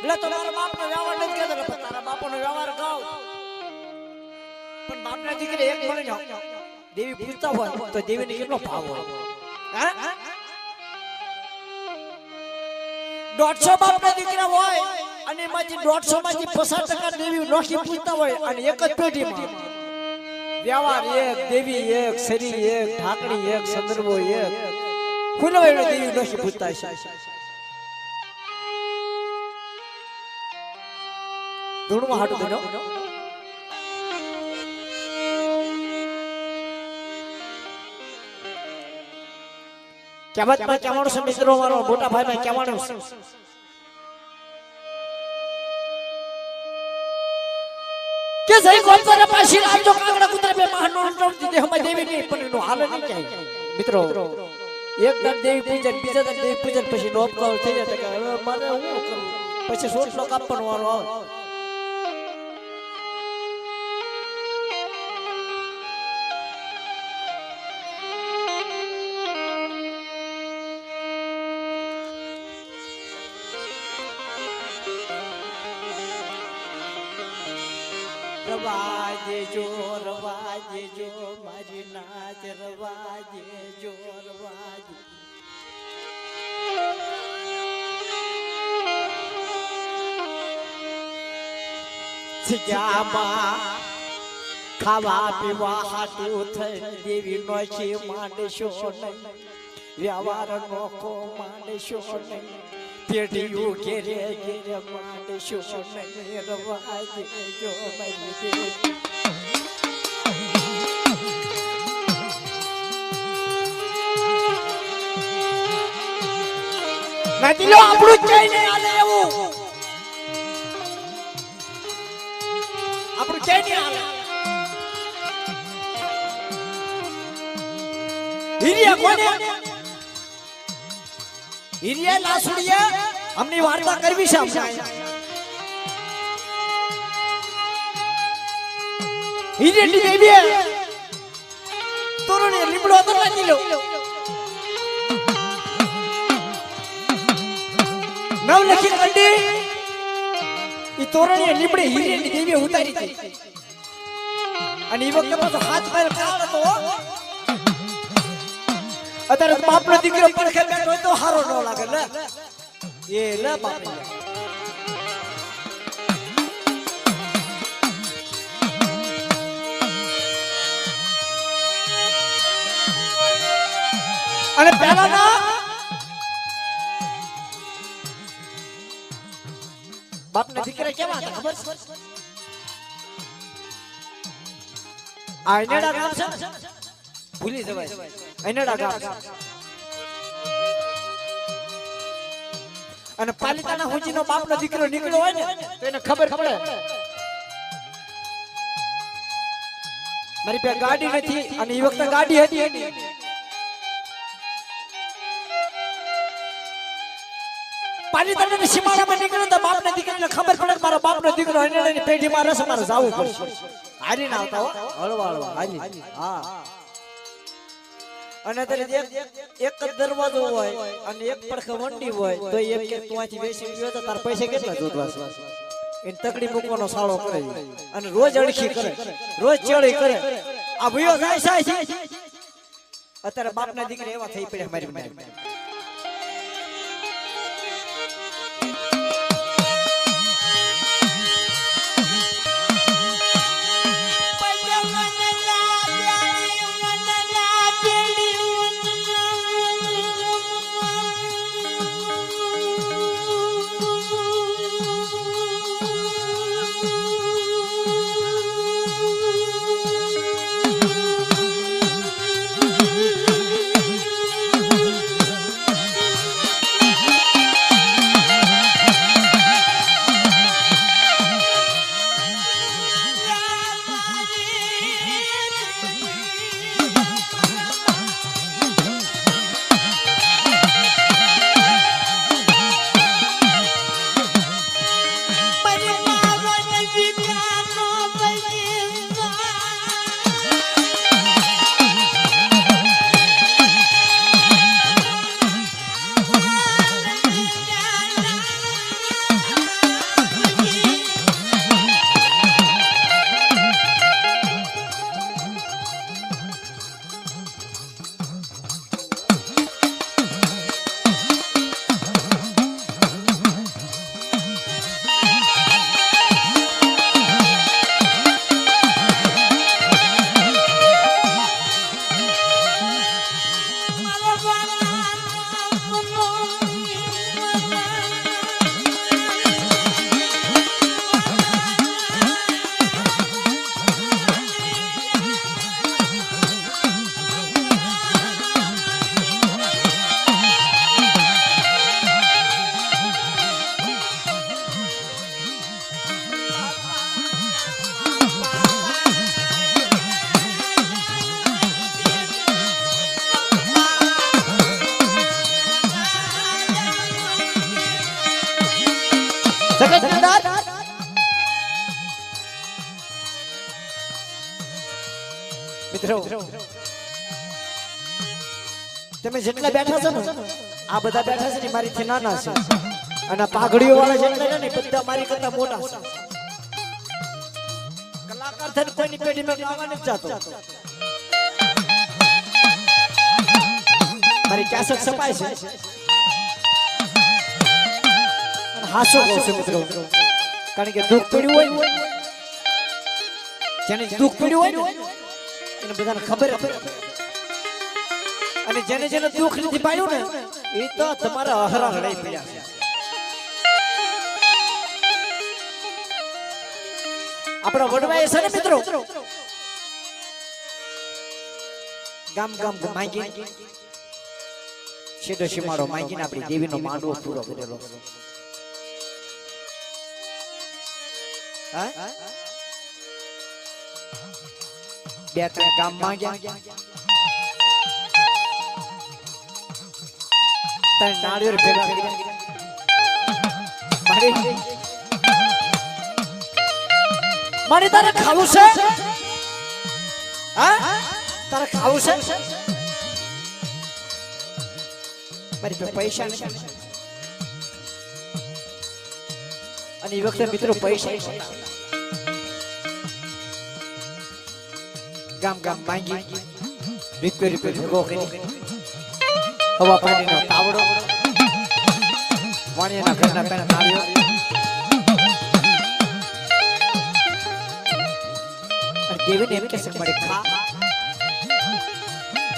એટલે તો મારા બાપનો વ્યવહાર નથી કહેતો તારા બાપાનો વ્યવહાર કહો. પણ બાપના દીકરી એક મળે ને દેવી પૂછતા હોય તો દેવીને કેટલો ભાવ હોય? દોઢસો બાપ ના દીકરા હોય અને એમાંથી દોઢસો માંથી પચાસ ટકા દેવી નોખી પૂછતા હોય અને એક જ પેઢીમાં. વ્યવહાર એક, દેવી એક, શરીર એક, ઢાકણી એક, સંદર્ભો એક. ખુલ્લો દેવી નોખી પૂછતા છે ધૂણમાં હાટું બનો કહેવતમાં કહેવાનું છે મિત્રો મારો મોટા ભાઈમાં કહેવાનું છે. કે જઈ પર પાછી રાખજો કાગડા કુતરા બે મહાનો અંતર દીધે હમા દેવી ની પણ એનો હાલ નહીં જાય મિત્રો એક દર દેવી પૂજન બીજા દર દેવી પૂજન પછી નો અપકાવ થઈ જાય કે હવે મારે હું કરું? પછી સોટલો કાપવાનો વારો આવે. રવાજે રવાજે જો મારી નાચ રવાજે જો રવાજે સિગામાં ખાવા પીવા હાટું થઈ, દેવી નોખી માંડશો નહીં. વ્યવહાર નોખો માંડશો નહીં. પેઢીઓ ઘેરે ઘેરે માંડશો નહીં. રવાજે જો મારી નથી લો આપણું જ નહીં હાલે એવું. આપણું નહીં હાલે. હિરિયા કોને? હિરિયા લાસુડિયા અમની વાર્તા કરવી છે અમને હિરિયની દેવી તોરણે લીમડો તો નાખી લો. નવ લખી કંડી ઈ તોરણીએ લીમડે હીરેની દેવી ઉતારી હતી અને ઈ વખતે પાછો હાથ પાયલ કાળ હતો. અત્યારે બાપનો દીકરો પડખે બેઠો તો હારો ન લાગે ને એ ન બાપ અને પહેલા કેવા હતા ખબર આઈનેડા ગામ છે ભૂલી જવાય. આઈનેડા ગામ. અને પાલિતાના હુંજીનો બાપનો દીકરો નીકળ્યો હોય ને તો એને ખબર પડે. મારી પાસે ગાડી નથી અને એ વખતે ગાડી હતી. ખબર પડે કે મારો હારી ના પૈસા કેટલા જોતવા તકડી મૂકવાનો સાળો કરે અને રોજ અડખી કરે. રોજ ચડી કરે. આ ભયો જાય છે અત્યારે બાપના દીકરા એવા થઈ પડ્યા મારી મારી. તમે જેટલા બેઠા છો આ બધા બેઠા છે ને મારીથી નાના છે. અને પાઘડીઓ વાળા જેટલા ને બધા મારી કરતા મોટા છે. કલાકાર થઈને કોઈની પેઢીમાં ગાવા નથી જાતો. મારી કેસેટ છપાય છે. હાસો કહું છું મિત્રો. કારણ કે દુઃખ પડ્યું હોય જેને દુઃખ પડ્યું હોય એને બધાને ખબર અને જેને જેને દુઃખ નથી પાડ્યું ને, એ તો તમારા અહરા રહી પડ્યા છે. આપણા વડવાએ છે ને મિત્રો, ગામ ગામ માંગી છેડો શિમાડો માંગીને આપણી દેવીનો માંડવો પૂરો કરેલો. બે ત્રણ ગામ ગયા. ત્રણ નાળિયેર ભેગા તારે ખાવું છે? તારે ખાવું છે? મારી પૈસા નથી. અને એ વખતે મિત્રો પૈસા ગામ ગામ માંગી. રૂપિયો રૂપિયો ભેગો કરી હવા પાણીનો તાવડો. વાણિયાના ઘરના પેલા નાળિયેર અને દેવીને એમ કહેશે મારે ખા.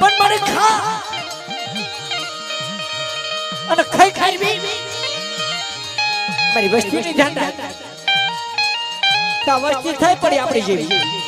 પણ મારે ખા. અને ખાઈ ખાઈ બી. મારી વસ્તીની ધ્યાન રાખ તા વસ્તી થઈ પડી આપણી જેવી.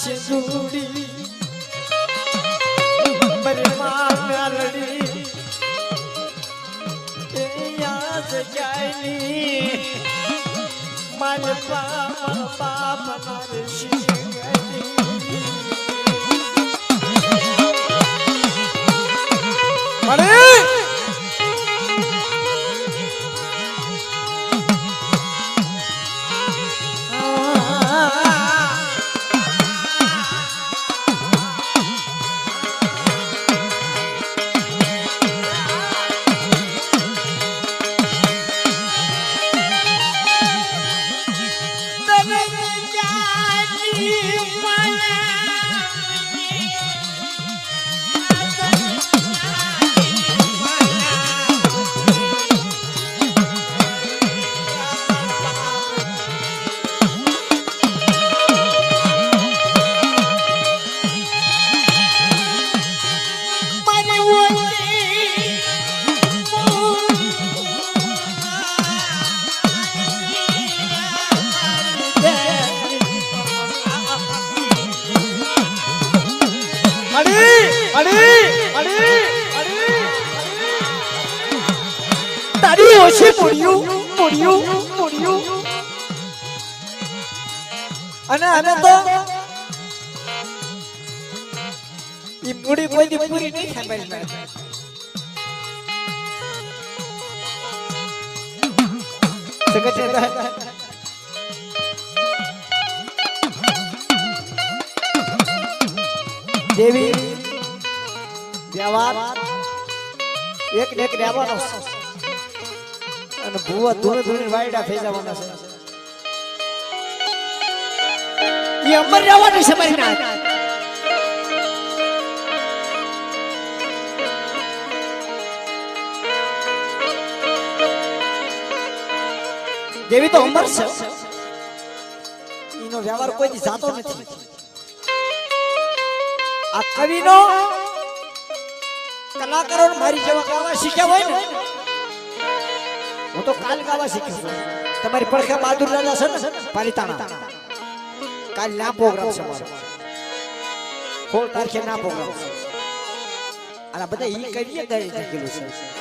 સિંદૂરી, મારી માં મેલડી, એ યાદ જાયની, મારી પાપ પાપ મારી મૂળ્યું અને અમે તો ઈ મૂડી કોઈ દી પૂરી નહીં થાય મારી પાસે. સેક્રેટરી દેવી વ્યવહાર એક ને એક રહેવાનો. અને ભૂવા ધૂણે ધૂણે વાયડા થઈ જવાના છે. ઈ અમર રહેવાની છે મારી નાત દેવી તો અમર છે. એનો વ્યવહાર કોઈ જાતો નથી. આ કવિનો કલાકારો મારી જેવા ગાવા શીખ્યા હોય ને હું તો કાલ ગાવા શીખ્યો છું. તમારી પડખે બહાદુર દાદા છે ને, પાલિતાણા. કાલ ના પ્રોગ્રામ છે મારો. સોળ તારીખે ના પ્રોગ્રામ છે. અને બધા ઈ કરીએ, દરેક છે.